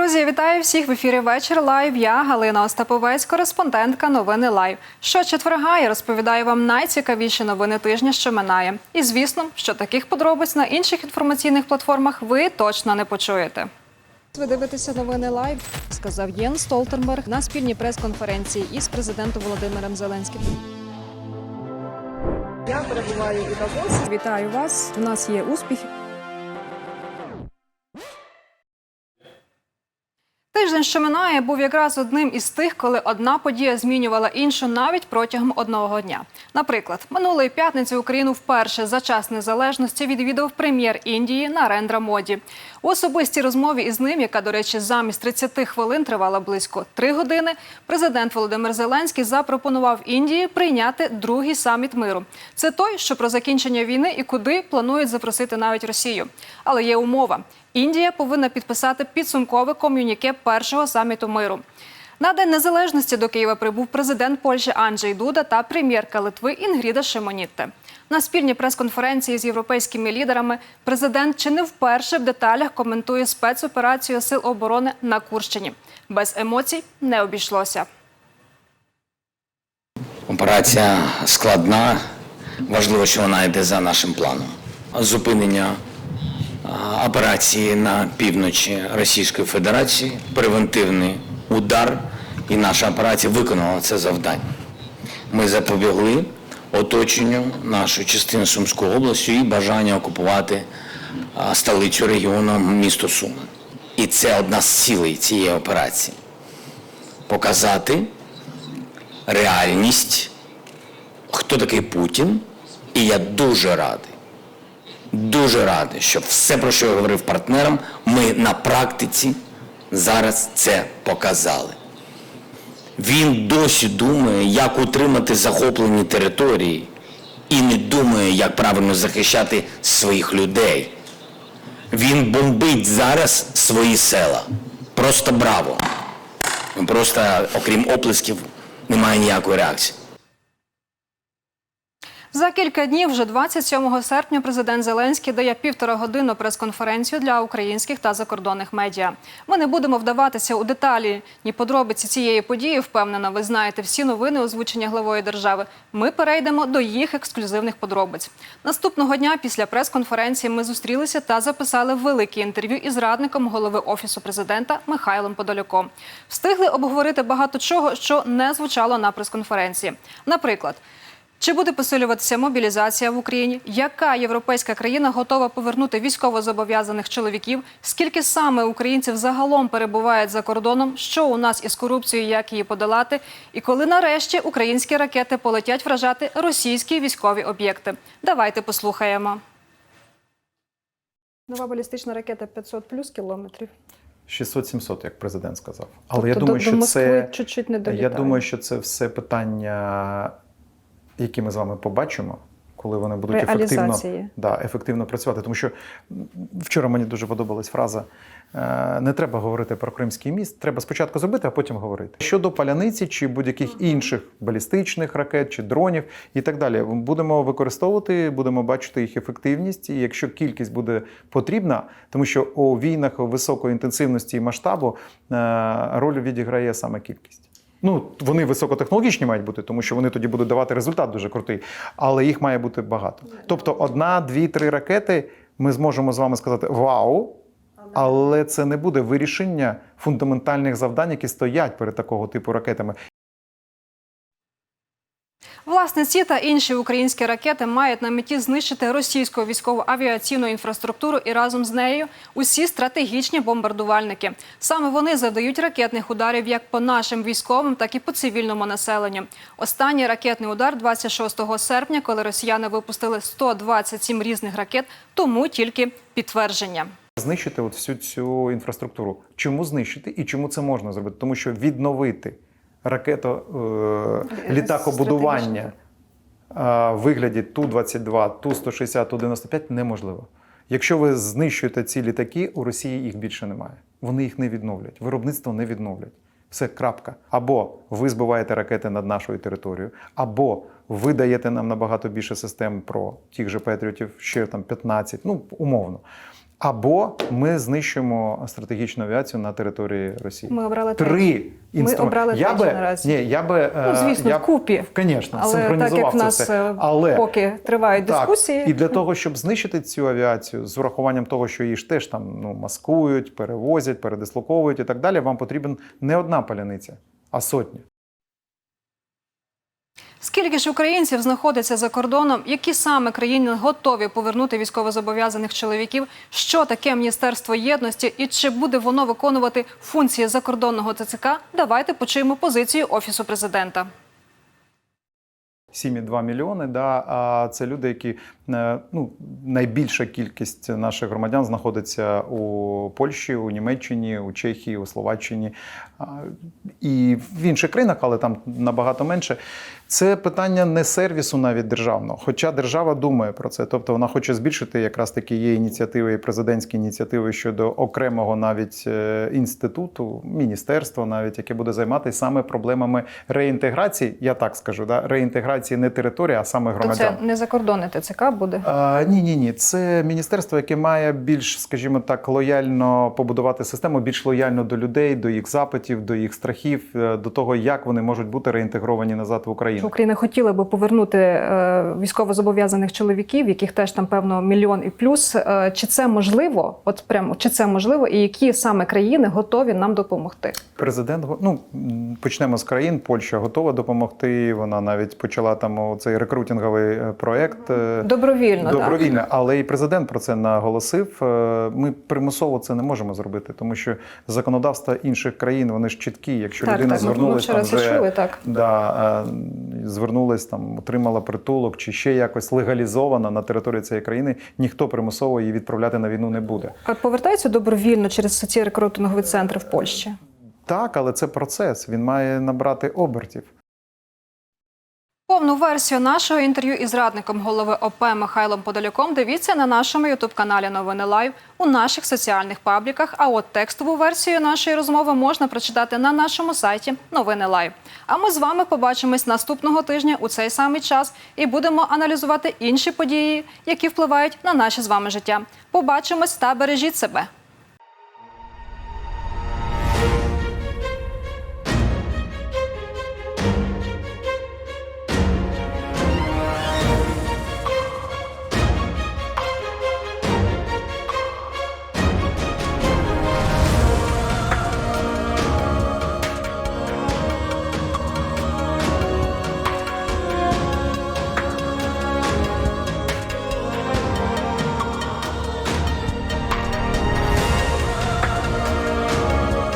Друзі, вітаю всіх в ефірі вечір лайв. Я Галина Остаповець, кореспондентка новини Лайв. Щочетверга я розповідаю вам найцікавіші новини тижня, що минає. І звісно, що таких подробиць на інших інформаційних платформах ви точно не почуєте. Ви дивитеся новини лайв, сказав Єн Столтенберг на спільній прес-конференції із президентом Володимиром Зеленським. Я перебуваю Давосі. Вітаю вас. У нас є успіхи. Тиждень, що минає, був якраз одним із тих, коли одна подія змінювала іншу навіть протягом одного дня. Наприклад, минулої п'ятниці Україну вперше за час незалежності відвідав прем'єр Індії Нарендра Моді. У особистій розмові із ним, яка, до речі, замість 30 хвилин тривала близько 3 години, президент Володимир Зеленський запропонував Індії прийняти другий саміт миру. Це той, що про закінчення війни і куди планують запросити навіть Росію. Але є умова. Індія повинна підписати підсумкове ком'юніке першого саміту миру. На День Незалежності до Києва прибув президент Польщі Анджей Дуда та прем'єрка Литви Інгріда Шимонітте. На спільній прес-конференції з європейськими лідерами президент чи не вперше в деталях коментує спецоперацію сил оборони на Курщині. Без емоцій не обійшлося. Операція складна. Важливо, що вона йде за нашим планом. Зупинення операції на півночі Російської Федерації, превентивний удар, і наша операція виконала це завдання. Ми запобігли оточенню нашу частину Сумської області і бажання окупувати столицю регіону місто Суми. І це одна з цілей цієї операції показати реальність, хто такий Путін. І я дуже радий, дуже радий, що все, про що я говорив партнерам, ми на практиці зараз це показали. Він досі думає, як утримати захоплені території і не думає, як правильно захищати своїх людей. Він бомбить зараз свої села. Просто браво. Просто, окрім оплесків, немає ніякої реакції. За кілька днів, вже 27 серпня, президент Зеленський дає півтора годинну прес-конференцію для українських та закордонних медіа. Ми не будемо вдаватися у деталі ні подробиці цієї події. Впевнена, ви знаєте всі новини озвучення главою держави. Ми перейдемо до їх ексклюзивних подробиць. Наступного дня після прес-конференції ми зустрілися та записали велике інтерв'ю із радником голови офісу президента Михайлом Подоляком. Встигли обговорити багато чого, що не звучало на прес-конференції. Наприклад. Чи буде посилюватися мобілізація в Україні? Яка європейська країна готова повернути військовозобов'язаних чоловіків? Скільки саме українців загалом перебувають за кордоном? Що у нас із корупцією, як її подолати? І коли нарешті українські ракети полетять вражати російські військові об'єкти? Давайте послухаємо. Нова балістична ракета 500 плюс кілометрів. 600-700, як президент сказав. Але Тобто я думаю, до що Москви це чуть-чуть не я думаю, що це все питання, які ми з вами побачимо, коли вони будуть ефективно, да, ефективно працювати. Тому що вчора мені дуже подобалась фраза: е, не треба говорити про Кримський міст, треба спочатку зробити, а потім говорити. Щодо паляниці чи будь-яких інших балістичних ракет чи дронів і так далі, будемо використовувати, будемо бачити їх ефективність. І якщо кількість буде потрібна, тому що у війнах високої інтенсивності і масштабу е, роль відіграє саме кількість. Ну, вони високотехнологічні мають бути, тому що вони тоді будуть давати результат дуже крутий, але їх має бути багато. Тобто, одна, дві, три ракети ми зможемо з вами сказати вау, але це не буде вирішення фундаментальних завдань, які стоять перед такого типу ракетами. Власне, ці та інші українські ракети мають на меті знищити російську військову авіаційну інфраструктуру і разом з нею усі стратегічні бомбардувальники. Саме вони завдають ракетних ударів як по нашим військовим, так і по цивільному населенню. Останній ракетний удар 26 серпня, коли росіяни випустили 127 різних ракет, тому тільки підтвердження. Знищити от всю цю інфраструктуру. Чому знищити і чому це можна зробити? Тому що відновити ракето е, літакобудування е, в вигляді Ту-22, Ту-160, Ту-95 неможливо. Якщо ви знищуєте ці літаки, у Росії їх більше немає. Вони їх не відновлять, виробництво не відновлять. Все крапка. Або ви збиваєте ракети над нашою територією, або ви даєте нам набагато більше систем про тих же Петріотів, ще там 15, ну умовно. Або ми знищимо стратегічну авіацію на території Росії. Ми обрали три інструменти. обрали я би, наразі. Ні, я би Ну, звісно, я, вкупі. Звісно, Але так як в це нас все. е, Але поки тривають так, дискусії, і для того, щоб знищити цю авіацію з урахуванням того, що її ж теж там ну маскують, перевозять, передислоковують і так далі, вам потрібен не одна паляниця, а сотні. Скільки ж українців знаходиться за кордоном? Які саме країни готові повернути військовозобов'язаних чоловіків? Що таке Міністерство єдності і чи буде воно виконувати функції закордонного ТЦК? Давайте почуємо позицію офісу президента. 7,2 мільйони. Да, а це люди, які е, ну, найбільша кількість наших громадян знаходиться у Польщі, у Німеччині, у Чехії, у Словаччині і в інших країнах, але там набагато менше. Це питання не сервісу навіть державного, хоча держава думає про це. Тобто вона хоче збільшити якраз такі є ініціативи, і президентські ініціативи щодо окремого навіть е, інституту, міністерства, навіть яке буде займатися саме проблемами реінтеграції. Я так скажу, да? реінтеграції не території, а саме То це не закордонне ТЦК буде. А, ні, ні, ні. Це міністерство, яке має більш, скажімо так, лояльно побудувати систему, більш лояльно до людей, до їх запитів, до їх страхів, е, до того, як вони можуть бути реінтегровані назад в Україну. Україна хотіла би повернути е, військовозобов'язаних чоловіків, яких теж там певно мільйон і плюс. Е, чи це можливо? От прямо чи це можливо, і які саме країни готові нам допомогти? Президент ну почнемо з країн. Польща готова допомогти. Вона навіть почала там цей рекрутинговий е, проект. е, Добровільно, так. Але і президент про це наголосив. Ми примусово це не можемо зробити, тому що законодавства інших країн вони ж чіткі. Якщо Так, людина так, ми вчора там вже чули, так. Да, звернулась там, отримала притулок чи ще якось легалізована на території цієї країни, ніхто примусово її відправляти на війну не буде. А повертаються добровільно через ці рекрутингові центри в Польщі? Так, але це процес. Він має набрати обертів. Повну версію нашого інтерв'ю із радником голови ОП Михайлом Подоляком дивіться на нашому ютуб-каналі Новини Лайв у наших соціальних пабліках. А от текстову версію нашої розмови можна прочитати на нашому сайті Новини Лайв. А ми з вами побачимось наступного тижня у цей самий час і будемо аналізувати інші події, які впливають на наше з вами життя. Побачимось та бережіть себе.